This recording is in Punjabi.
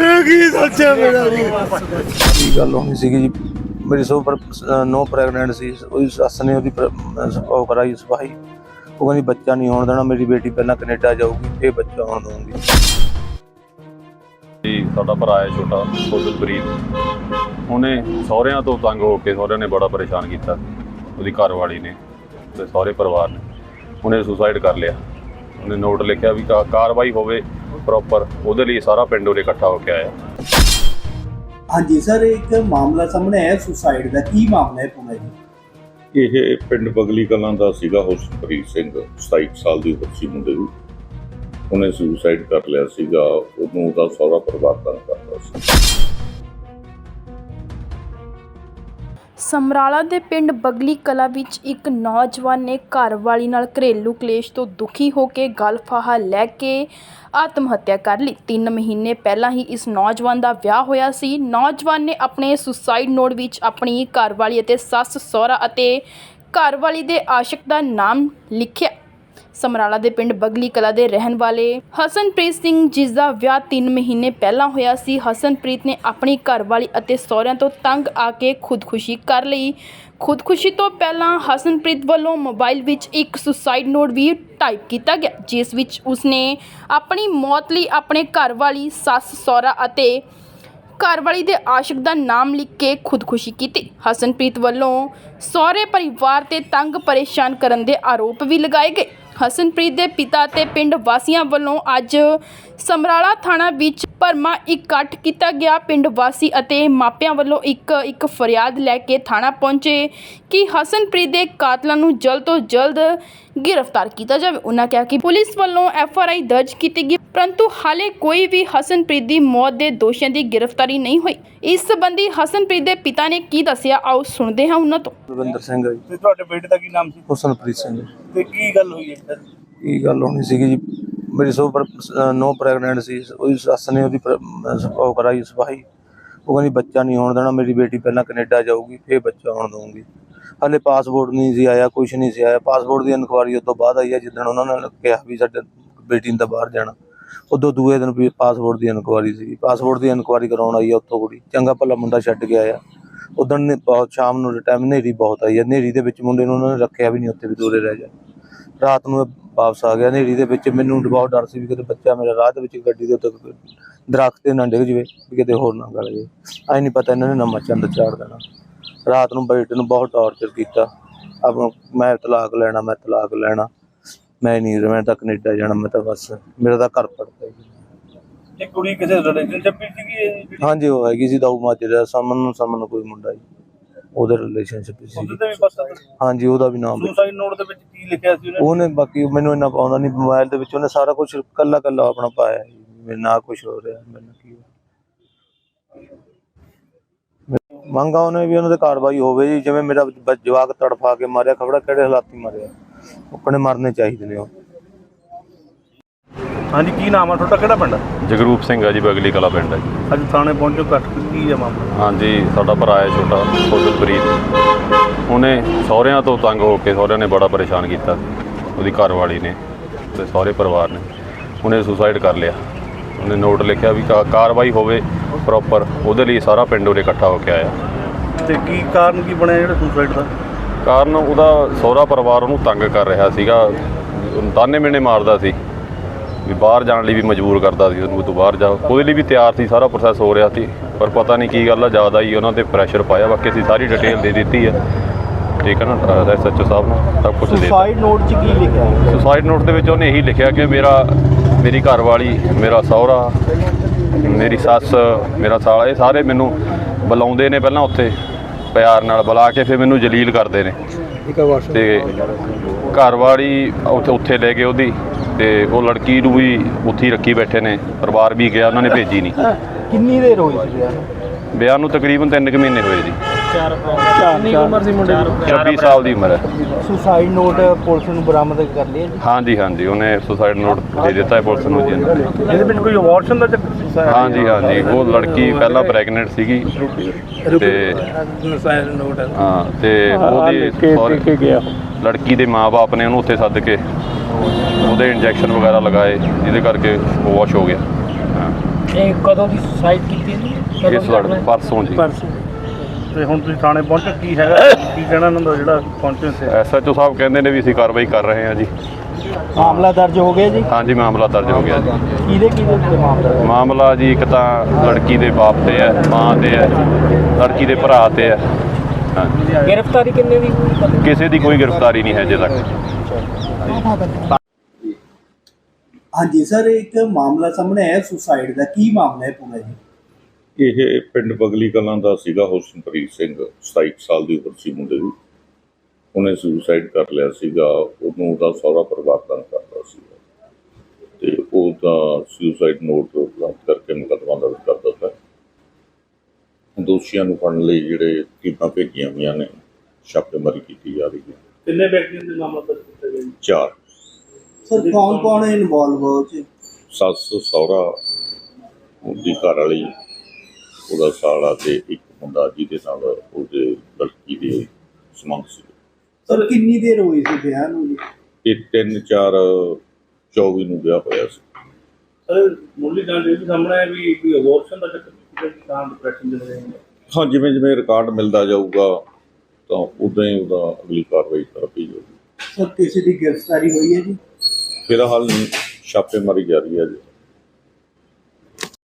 ਇਹ ਕੀ ਸੋਚਿਆ ਮੇਰਾ ਜੀ? ਕੀ ਗੱਲ ਹੋਣੀ ਸੀਗੀ ਜੀ? ਮੇਰੀ ਸੋ ਪਰ ਨੋ ਪ੍ਰੈਗਨੈਂਟ ਸੀ। ਉਹਦੀ ਸੱਸ ਨੇ ਉਹਦੀ ਉਹ ਕਰਾਈ ਸਫ਼ਾਈ। ਉਹ ਕਹਿੰਦੀ ਬੱਚਾ ਨਹੀਂ ਹੋਣ ਦੇਣਾ ਮੇਰੀ ਬੇਟੀ ਪਹਿਲਾਂ ਕੈਨੇਡਾ ਜਾਊਗੀ ਫੇਰ ਬੱਚਾ ਹੋਣ ਦਊਂਗੀ। ਜੀ ਸਾਡਾ ਭਰਾ ਹੈ ਛੋਟਾ ਫੁੱਲਪ੍ਰੀਤ ਉਹਨੇ ਸਹੁਰਿਆਂ ਤੋਂ ਤੰਗ ਹੋ ਕੇ ਸਹੁਰਿਆਂ ਨੇ ਬੜਾ ਪਰੇਸ਼ਾਨ ਕੀਤਾ। ਉਹਦੀ ਘਰਵਾਲੀ ਨੇ ਤੇ ਸਹੁਰੇ ਪਰਿਵਾਰ ਨੇ। ਉਹਨੇ ਸੁਸਾਈਡ ਕਰ ਲਿਆ। ਉਹਨੇ ਨੋਟ ਲਿਖਿਆ ਵੀ ਕਾਰਵਾਈ ਹੋਵੇ ਪ੍ਰੋਪਰ ਉਹਦੇ ਲਈ ਸਾਰਾ ਪਿੰਡ ਉਹਦੇ ਇਕੱਠਾ ਹੋ ਕੇ ਆਇਆ। ਹਾਂਜੀ ਸਰ ਇੱਕ ਮਾਮਲਾ ਸਾਹਮਣੇ ਆਇਆ ਸੁਸਾਈਡ ਦਾ। ਕੀ ਮਾਮਲਾ ਹੈ ਪੂਰਾ ਜੀ? ਇਹ ਪਿੰਡ ਬਗਲੀ ਕਲਾਂ ਦਾ ਸੀਗਾ ਹੁਸਨਪ੍ਰੀਤ ਸਿੰਘ 27 ਸਾਲ ਦੀ ਉਮਰ ਸੀ ਮੁੰਡੇ ਦੀ। ਉਹਨੇ ਸੁਸਾਈਡ ਕਰ ਲਿਆ ਸੀਗਾ ਉਹਨੂੰ ਉਹਦਾ ਸਹੁਰਾ ਪਰਿਵਾਰ ਤੰਗ ਕਰਦਾ ਸੀ। ਸਮਰਾਲਾ ਦੇ ਪਿੰਡ ਬਗਲੀ ਕਲਾਂ ਵਿੱਚ ਇੱਕ ਨੌਜਵਾਨ ਨੇ ਘਰਵਾਲੀ ਨਾਲ ਘਰੇਲੂ ਕਲੇਸ਼ ਤੋਂ ਦੁਖੀ ਹੋ ਕੇ ਗਲਫਾਹਾ ਲੈ ਕੇ ਆਤਮ ਹੱਤਿਆ ਕਰ ਲਈ। 3 ਮਹੀਨੇ ਪਹਿਲਾਂ ਹੀ ਇਸ ਨੌਜਵਾਨ ਦਾ ਵਿਆਹ ਹੋਇਆ ਸੀ। ਨੌਜਵਾਨ ਨੇ ਆਪਣੇ ਸੁਸਾਈਡ ਨੋਟ ਵਿੱਚ ਆਪਣੀ ਘਰਵਾਲੀ ਅਤੇ ਸੱਸ ਸਹੁਰਾ ਅਤੇ ਘਰਵਾਲੀ ਦੇ ਆਸ਼ਿਕ ਦਾ ਨਾਮ ਲਿਖਿਆ। ਸਮਰਾਲਾ ਦੇ ਪਿੰਡ ਬਗਲੀ ਕਲਾ ਦੇ ਰਹਿਣ ਵਾਲੇ ਹਸਨਪ੍ਰੀਤ ਸਿੰਘ, ਜਿਸ ਦਾ ਵਿਆਹ 3 ਮਹੀਨੇ ਪਹਿਲਾਂ ਹੋਇਆ ਸੀ, ਹਸਨਪ੍ਰੀਤ ਨੇ ਆਪਣੀ ਘਰਵਾਲੀ ਅਤੇ ਸਹੁਰਿਆਂ ਤੋਂ ਤੰਗ ਆ ਕੇ ਖੁਦਕੁਸ਼ੀ ਕਰ ਲਈ। ਖੁਦਕੁਸ਼ੀ ਤੋਂ ਪਹਿਲਾਂ ਹਸਨਪ੍ਰੀਤ ਵੱਲੋਂ ਮੋਬਾਈਲ ਵਿੱਚ ਇੱਕ ਸੁਸਾਈਡ ਨੋਟ ਵੀ ਟਾਈਪ ਕੀਤਾ ਗਿਆ, ਜਿਸ ਵਿੱਚ ਉਸਨੇ ਆਪਣੀ ਮੌਤ ਲਈ ਆਪਣੇ ਘਰਵਾਲੀ, ਸੱਸ, ਸਹੁਰਾ ਅਤੇ ਘਰਵਾਲੀ ਦੇ ਆਸ਼ਿਕ ਦਾ ਨਾਮ ਲਿਖ ਕੇ ਖੁਦਕੁਸ਼ੀ ਕੀਤੀ। ਹਸਨਪ੍ਰੀਤ ਵੱਲੋਂ ਸਹੁਰੇ ਪਰਿਵਾਰ ਤੇ ਤੰਗ ਪਰੇਸ਼ਾਨ ਕਰਨ ਦੇ ਆਰੋਪ ਵੀ ਲਗਾਏ ਗਏ। ਹਸਨਪ੍ਰੀਤ ਦੇ ਪਿਤਾ ਤੇ ਪਿੰਡ ਵਾਸੀਆਂ ਵੱਲੋਂ ਅੱਜ ਸਮਰਾਲਾ ਥਾਣਾ ਵਿੱਚ ਭਰਮਾ ਇਕੱਠ ਕੀਤਾ ਗਿਆ। ਪਿੰਡ ਵਾਸੀ ਅਤੇ ਮਾਪਿਆਂ ਵੱਲੋਂ ਇੱਕ ਇੱਕ ਫਰਿਆਦ ਲੈ ਕੇ ਥਾਣਾ ਪਹੁੰਚੇ ਕਿ ਹਸਨਪ੍ਰੀਤ ਦੇ ਕਾਤਲਾਂ ਨੂੰ ਜਲਦ ਤੋਂ ਜਲਦ ਗ੍ਰਿਫਤਾਰ ਕੀਤਾ ਜਾਵੇ। ਉਹਨਾਂ ਕਿਹਾ ਕਿ ਪੁਲਿਸ ਵੱਲੋਂ ਐਫ ਆਰ ਆਈ ਦਰਜ ਕੀਤੀ ਗਈ ਪਰੰਤੂ ਹਾਲੇ ਕੋਈ ਵੀ ਹਸਨਪ੍ਰੀਤ ਦੀ ਮੌਤ ਦੇ ਦੋਸ਼ੀਆਂ ਦੀ ਗ੍ਰਿਫਤਾਰੀ ਨਹੀਂ ਹੋਈ। ਇਸ ਸੰਬੰਧੀ ਹਸਨਪ੍ਰੀਤ ਦੇ ਪਿਤਾ ਨੇ ਕੀ ਦੱਸਿਆ ਆਓ ਸੁਣਦੇ ਹਾਂ ਉਹਨਾਂ ਤੋਂ। ਰਵਿੰਦਰ ਸਿੰਘ ਹੈ ਜੀ। ਤੇ ਤੁਹਾਡੇ ਬੇਟੇ ਦਾ ਕੀ ਨਾਮ ਸੀ? ਹੁਸਨਪ੍ਰੀਤ ਸਿੰਘ। ਤੇ ਕੀ ਗੱਲ ਹੋਈ ਹੈ? ਕੀ ਗੱਲ ਹੋਣੀ ਸੀਗੀ ਜੀ? ਮੇਰੀ ਸੋ ਨੋ ਪ੍ਰੈਗਨੈਂਟ ਸੀ, ਉਹਦੀ ਸੱਸ ਨੇ ਉਹਦੀ ਉਹ ਕਰਾਈ ਸਫ਼ਾਈ। ਉਹ ਕਹਿੰਦੀ, ਬੱਚਾ ਨਹੀਂ ਹੋਣ ਦੇਣਾ, ਮੇਰੀ ਬੇਟੀ ਪਹਿਲਾਂ ਕੈਨੇਡਾ ਜਾਊਗੀ, ਫੇਰ ਬੱਚਾ ਹੋਣ ਦਊਂਗੀ। ਹਾਲੇ ਪਾਸਪੋਰਟ ਨਹੀਂ ਸੀ ਆਇਆ ਕੁਝ ਨਹੀਂ ਸੀ ਆਇਆ। ਪਾਸਪੋਰਟ ਦੀ ਇਨਕੁਆਰੀ ਉਸ ਤੋਂ ਬਾਅਦ ਆਈ ਹੈ ਜਿੱਦਣ ਉਹਨਾਂ ਨੇ ਕਿਹਾ ਵੀ ਸਾਡੇ ਬੇਟੀ ਨੇ ਤਾਂ ਬਾਹਰ ਜਾਣਾ। ਉਦੋਂ ਦੂਏ ਦਿਨ ਵੀ ਪਾਸਪੋਰਟ ਦੀ ਇਨਕੁਆਰੀ ਸੀ ਪਾਸਪੋਰਟ ਦੀ ਇਨਕੁਆਰੀ ਕਰਾਉਣ ਆਈ ਆ ਉੱਥੋਂ ਕੁੜੀ। ਚੰਗਾ ਭਲਾ ਮੁੰਡਾ ਛੱਡ ਕੇ ਆਇਆ। ਉਦੋਂ ਨੇ ਬਹੁਤ, ਸ਼ਾਮ ਨੂੰ ਟਾਈਮ ਹਨੇਰੀ ਬਹੁਤ ਆਈ ਹੈ ਹਨੇਰੀ ਦੇ ਵਿੱਚ ਮੁੰਡੇ ਨੂੰ ਉਹਨਾਂ ਨੇ ਰੱਖਿਆ ਵੀ ਨਹੀਂ, ਉੱਥੇ ਵੀ ਦੂਰੇ ਰਹਿ ਜਾ। ਰਾਤ ਨੂੰ ਵਾਪਸ ਆ ਗਿਆ ਹਨੇਰੀ ਦੇ ਵਿੱਚ। ਮੈਨੂੰ ਬਹੁਤ ਡਰ ਸੀ ਵੀ ਕਿਤੇ ਬੱਚਾ ਮੇਰਾ ਰਾਹ ਦੇ ਵਿੱਚ ਗੱਡੀ ਦੇ ਉੱਤੇ ਦਰਖਤ ਤੇ ਨਾ ਡਿੱਗ ਜਵੇ ਵੀ ਕਿਤੇ ਹੋਰ ਨਾ ਗਲ ਜੇ ਐ ਨਹੀਂ ਪਤਾ ਇਹਨਾਂ ਨੇ ਨਵਾਂ ਚੰਦ ਚਾੜ ਦੇਣਾ। ਰਾਤ ਨੂੰ ਬੇਟੇ ਨੂੰ ਬਹੁਤ ਟਾਰਚਰ ਕੀਤਾ। ਆਪਣਾ ਮੈਂ ਤਲਾਕ ਲੈਣਾ ਮੈਂ ਤਲਾਕ ਲੈਣਾ। ਮੈਂ ਨਹੀਂ ਮੈਂ ਤਾਂ ਕੈਨੇਡਾ ਜਾਣਾ ਮੈਂ ਤਾਂ ਬਸ ਮੇਰਾ ਤਾਂ ਘਰ ਪੜਦਾ ਇਹ ਕੁੜੀ ਕਿਸੇ ਰਿਲੇਸ਼ਨਸ਼ਿਪ ਵਿੱਚ ਸੀਗੀ? ਹਾਂਜੀ ਉਹ ਹੈਗੀ ਸੀ ਦਾਊ ਮਾਜਰਾ ਸਮਨ ਨੂੰ ਸਮਨ ਕੋਈ ਮੁੰਡਾ ਜੀ ਉਹਦੇ ਰਿਲੇਸ਼ਨਸ਼ਿਪ ਸੀ ਉਹਦੇ ਤੇ ਵੀ ਪਤਾ ਹਾਂਜੀ ਉਹਦਾ ਵੀ ਨਾਮ ਸੁਸਾਈਡ ਨੋਟ ਦੇ ਵਿੱਚ ਕੀ ਲਿਖਿਆ ਸੀ ਉਹਨੇ? ਉਹਨੇ ਬਾਕੀ ਮੈਨੂੰ ਇੰਨਾ ਪਾਉਂਦਾ ਨਹੀਂ ਮੋਬਾਈਲ ਦੇ ਵਿੱਚ ਉਹਨੇ ਸਾਰਾ ਕੁਝ ਕੱਲਾ ਕੱਲਾ ਆਪਣਾ ਪਾਇਆ ਜੀ। ਮੇਰੇ ਨਾਲ ਕੁਝ ਹੋ ਰਿਹਾ ਮੈਨੂੰ ਕੀ ਮੰਗਾ ਉਹਨੇ ਵੀ ਉਹਨਾਂ ਦੇ ਕਾਰਵਾਈ ਹੋਵੇ ਜੀ ਜਿਵੇਂ ਮੇਰਾ ਬ- ਜਵਾਕ ਤੜਫਾ ਕੇ ਮਾਰਿਆ ਖਬੜਾ ਕਿਹੜੇ ਹਾਲਾਤੀ ਮਾਰਿਆ। ਉਹਨੇ ਮਰਨੇ ਚਾਹੀਦੇ ਨੇ ਉਹ। ਹਾਂਜੀ ਕੀ ਨਾਮ ਆ ਤੁਹਾਡਾ? ਕਿਹੜਾ ਪਿੰਡ ਜਗਰੂਪ ਸਿੰਘ ਆ ਜੀ ਬਗਲੀ ਕਲਾ ਪਿੰਡ ਹੈ ਜੀ। ਅੱਜ ਥਾਣੇ ਪਹੁੰਚੋ ਕੱਟ ਕੀ ਹੈ ਮਾਮਲਾ? ਹਾਂਜੀ ਸਾਡਾ ਭਰਾ ਹੈ ਛੋਟਾ ਫੁੱਲਪ੍ਰੀਤ ਉਹਨੇ ਸਹੁਰਿਆਂ ਤੋਂ ਤੰਗ ਹੋ ਕੇ ਸਹੁਰਿਆਂ ਨੇ ਬੜਾ ਪਰੇਸ਼ਾਨ ਕੀਤਾ। ਉਹਦੀ ਘਰਵਾਲੀ ਨੇ ਤੇ ਸਹੁਰੇ ਪਰਿਵਾਰ ਨੇ। ਉਹਨੇ ਸੁਸਾਈਡ ਕਰ ਲਿਆ। ਉਹਨੇ ਨੋਟ ਲਿਖਿਆ ਵੀ ਕਾ- ਕਾਰਵਾਈ ਹੋਵੇ ਪ੍ਰੋਪਰ ਉਹਦੇ ਲਈ ਸਾਰਾ ਪਿੰਡ ਉਹਦੇ ਇਕੱਠਾ ਹੋ ਕੇ ਆਇਆ। ਤੇ ਕੀ ਕਾਰਨ ਕੀ ਬਣਿਆ ਜਿਹੜਾ ਸੁਸਾਈਡ ਦਾ? ਕਾਰਨ ਉਹਦਾ ਸਹੁਰਾ ਪਰਿਵਾਰ ਉਹਨੂੰ ਤੰਗ ਕਰ ਰਿਹਾ ਸੀਗਾ। ਉਹਨੂੰ ਤਾਨੇ ਮਿਹਣੇ ਮਾਰਦਾ ਸੀ। ਵੀ ਬਾਹਰ ਜਾਣ ਲਈ ਵੀ ਮਜਬੂਰ ਕਰਦਾ ਸੀ ਉਹਨੂੰ ਤੂੰ ਬਾਹਰ ਜਾ ਉਹਦੇ ਲਈ ਵੀ ਤਿਆਰ ਸੀ ਸਾਰਾ ਪ੍ਰੋਸੈਸ ਹੋ ਰਿਹਾ ਸੀ। ਪਰ ਪਤਾ ਨਹੀਂ ਕੀ ਗੱਲ ਆ ਜ਼ਿਆਦਾ ਹੀ ਉਹਨਾਂ ਤੇ ਪ੍ਰੈਸ਼ਰ ਪਾਇਆ। ਬਾਕੀ ਅਸੀਂ ਸਾਰੀ ਡਿਟੇਲ ਦੇ ਦਿੱਤੀ ਹੈ ਠੀਕ ਹੈ ਨਾ ਐਸਐਚਓ ਸਾਹਿਬ ਨੂੰ ਸਭ ਕੁਝ ਦੇ ਸੁਸਾਈਡ ਨੋਟ 'ਚ ਕੀ ਲਿਖਿਆ ਹੈ? ਸੁਸਾਈਡ ਨੋਟ ਦੇ ਵਿੱਚ ਉਹਨੇ ਇਹੀ ਲਿਖਿਆ ਕਿ ਮੇਰਾ ਮੇਰੀ ਘਰਵਾਲੀ ਮੇਰਾ ਸਹੁਰਾ ਮੇਰੀ ਸੱਸ ਮੇਰਾ ਸਾਲਾ ਇਹ ਸਾਰੇ ਮੈਨੂੰ ਬੁਲਾਉਂਦੇ ਨੇ ਪਹਿਲਾਂ ਉੱਥੇ ਪਿਆਰ ਨਾਲ ਬੁਲਾ ਕੇ ਫਿਰ ਮੈਨੂੰ ਜਲੀਲ ਕਰਦੇ ਨੇ। ਤੇ ਘਰਵਾਲੀ ਉੱਥੇ ਉੱਥੇ ਲੈ ਗਏ ਉਹਦੀ। ਤੇ ਉਹ ਲੜਕੀ ਨੂੰ ਵੀ ਉੱਥੇ ਹੀ ਰੱਖੀ ਬੈਠੇ ਨੇ ਪਰਿਵਾਰ ਵੀ ਗਿਆ ਉਹਨਾਂ ਨੇ ਭੇਜੀ ਨਹੀਂ। ਕਿੰਨੀ ਦੇਰ ਹੋਈ ਸੀ ਵਿਆਹ ਨੂੰ? ਤਕਰੀਬਨ 3 ਕੁ ਮਹੀਨੇ ਹੋਏ ਜੀ। ਕਿੰਨੀ ਉਮਰ ਸੀ ਮੁੰਡੇ ਦੀ? 26 ਸਾਲ ਦੀ ਉਮਰ ਹੈ। ਸੁਸਾਈਡ ਨੋਟ ਪੁਲਿਸ ਨੂੰ ਬਰਾਮਦ ਕਰ ਲਿਆ ਜੀ? ਹਾਂਜੀ ਹਾਂਜੀ ਉਹਨੇ ਸੁਸਾਈਡ ਨੋਟ ਦੇ ਦਿੱਤਾ ਹੈ ਪੁਲਿਸ ਨੂੰ ਜੀ। ਇਹਨਾਂ ਨੇ ਇਹਦੇ ਵਿੱਚ ਕੋਈ ਅਬੋਰਸ਼ਨ ਦਾ ਹਾਂਜੀ ਹਾਂਜੀ ਉਹ ਲੜਕੀ ਪਹਿਲਾਂ ਪ੍ਰੈਗਨੈਂਟ ਸੀਗੀ। ਤੇ ਸੁਸਾਈਡ ਨੋਟ ਹਾਂ। ਤੇ ਉਹਦੀ ਲੜਕੀ ਦੇ ਮਾਪੇ ਨੇ ਉਹਨੂੰ ਉੱਥੇ ਸੱਦ ਕੇ। ਉਹਦੇ ਇੰਜੈਕਸ਼ਨ ਵਗੈਰਾ ਲਗਾਏ ਜਿਹਦੇ ਕਰਕੇ ਉਹ ਵਾਸ਼ ਹੋ ਗਿਆ। ਹਾਂ ਇਹ ਕਦੋਂ ਦੀ ਸੁਸਾਈਡ ਕੀਤੀ ਜੀ ਕਦੋਂ ਇਸ ਦੀ ਲੜ ਘਟਨਾ ਹੈ? ਪਰਸੋਂ ਜੀ। ਪਰਸੋਂ। ਤੇ ਹੁਣ ਤੁਸੀਂ ਥਾਣੇ ਪਹੁੰਚੋ ਕੀ ਹੈਗਾ? ਕੀ ਕਹਿਣਾ ਇਹਨਾਂ ਦਾ ਜਿਹੜਾ ਪਹੁੰਚੇ ਸੀ ਐਸਐਚਓ ਸਾਹਿਬ ਕਹਿੰਦੇ ਨੇ ਵੀ ਅਸੀਂ ਕਾਰਵਾਈ ਕਰ ਰਹੇ ਹਾਂ ਜੀ। ਮਾਮਲਾ ਦਰਜ ਹੋ ਗਿਆ ਜੀ? ਹਾਂਜੀ ਮਾਮਲਾ ਦਰਜ ਹੋ ਗਿਆ ਜੀ। ਕਿਹਦੇ ਕਿਹਦੇ ਉੱਤੇ ਮਾਮਲਾ ਮਾਮਲਾ ਜੀ ਇੱਕ ਤਾਂ ਲੜਕੀ ਦੇ ਬਾਪ ਤੇ ਹੈ ਮਾਂ ਤੇ ਹੈ ਲੜਕੀ ਦੇ ਭਰਾ ਤੇ ਹੈ। ਹਾਂਜੀ। ਗ੍ਰਿਫਤਾਰੀ ਕਿੰਨੇ ਦੀ ਹੋਈ। ਕਿਸੇ ਦੀ ਕੋਈ ਗ੍ਰਿਫਤਾਰੀ ਨਹੀਂ ਹੈ ਅਜੇ ਤੱਕ। ਹਾਂਜੀ ਸਰ ਇੱਕ ਮਾਮਲਾ ਸਾਹਮਣੇ ਆਇਆ ਸੁਸਾਈਡ ਦਾ। ਕੀ ਮਾਮਲਾ ਹੈ ਪੂਰਾ ਜੀ? ਇਹ ਪਿੰਡ ਬਗਲੀ ਕਲਾਂ ਦਾ ਸੀਗਾ ਹੁਸਨਪ੍ਰੀਤ ਸਿੰਘ 27 ਕੁ ਸਾਲ ਦੀ ਉਮਰ ਸੀ ਮੁੰਡੇ ਦੀ। ਉਹਨੇ ਸੁਸਾਈਡ ਕਰ ਲਿਆ ਸੀਗਾ ਉਹਨੂੰ ਉਹਦਾ ਸਹੁਰਾ ਪਰਿਵਾਰ ਤੰਗ ਕਰਦਾ ਸੀਗਾ। ਤੇ ਉਹਦਾ ਸੁਸਾਈਡ ਨੋਟ ਪ੍ਰਾਪਤ ਕਰਕੇ ਮੁਕੱਦਮਾ ਦਰਜ ਕਰ ਦਿੱਤਾ। ਦੋਸ਼ੀਆਂ ਨੂੰ ਫੜਨ ਲਈ ਜਿਹੜੇ ਟੀਮਾਂ ਭੇਜੀਆਂ ਹੋਈਆਂ ਨੇ ਛਾਪੇਮਾਰੀ ਕੀਤੀ ਜਾ ਰਹੀ ਹੈ। ਕਿੰਨੇ ਵਿਅਕਤੀਆਂ ਦੇ ਮਾਮਲਾ ਦਰਜ ਕੀਤਾ ਜੀ? ਚਾਰ। ਸਰ ਕੌਣ ਕੌਣ ਇਨਵੋਲਵ ਹੋ ਚ ਸੱਸ ਸਹੁਰਾ ਉਹਦੀ ਘਰ ਵਾਲੀ ਉਹਦਾ ਸਾਲਾ ਤੇ ਇੱਕ ਮੁੰਡਾ ਜਿਹਦੇ ਨਾਲ ਉਹਦੇ ਲੜਕੀ ਦੇ ਸੰਬੰਧ ਸੀ। ਸਰ ਕਿੰਨੀ ਦੇਰ ਹੋਈ ਸੀ ਵਿਆਹ ਨੂੰ ਜੀ? ਇਹ 3 4 24 ਨੂੰ ਵਿਆਹ ਹੋਇਆ ਸੀ। ਸਰ ਮੁੱਢਲੀ ਜਾਣਕਾਰੀ ਵੀ ਸਾਹਮਣੇ ਵੀ ਕੋਈ ਅਬੋਰਸ਼ਨ ਦਾ ਚੱਕਰ ਕਿਸੇ ਕਿਸਾਨ ਡਿਪਰੈਸ਼ਨ ਦੇ ਰਹੇ ਨੇ। ਹਾਂ ਜਿਵੇਂ ਜਿਵੇਂ ਰਿਕਾਰਡ ਮਿਲਦਾ ਜਾਊਗਾ ਤਾਂ ਉਦਾਂ ਹੀ ਉਹਦਾ ਅਗਲੀ ਕਾਰਵਾਈ ਕਰਦੀ ਜਾਊਗੀ ਸਰ ਕਿਸੇ ਦੀ ਗ੍ਰਿਫਤਾਰੀ ਹੋਈ ਹੈ ਜੀ? ਫਿਲਹਾਲ ਛਾਪੇਮਾਰੀ ਜਾਰੀ ਹੈ ਜੀ।